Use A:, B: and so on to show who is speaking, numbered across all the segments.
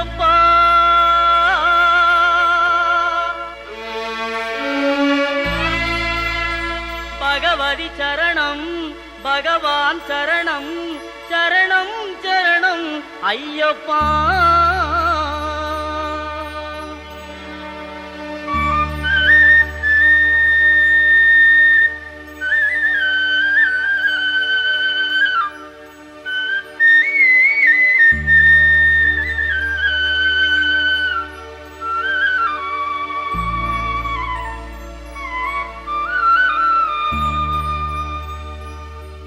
A: ஐயப்பா பகவதி சரணம் பகவான் சரணம் சரணம் சரணம் ஐயப்பா.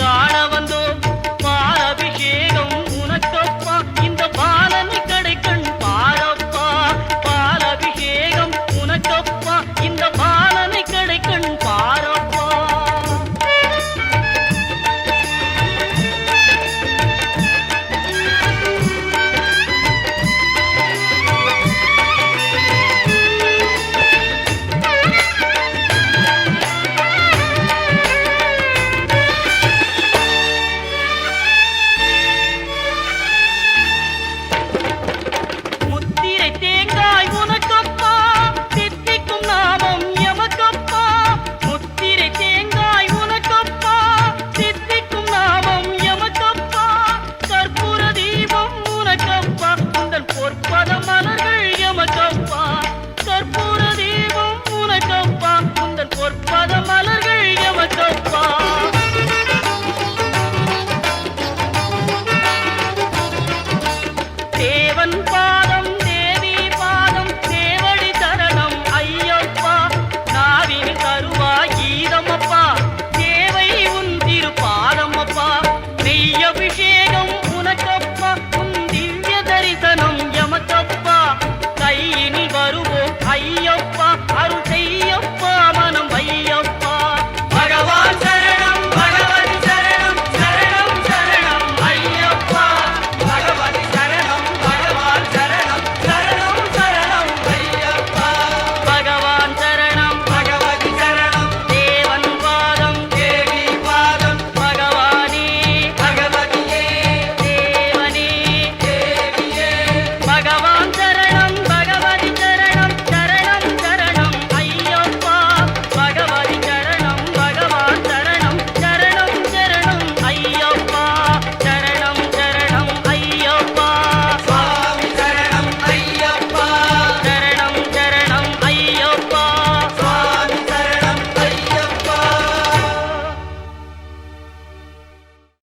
A: காண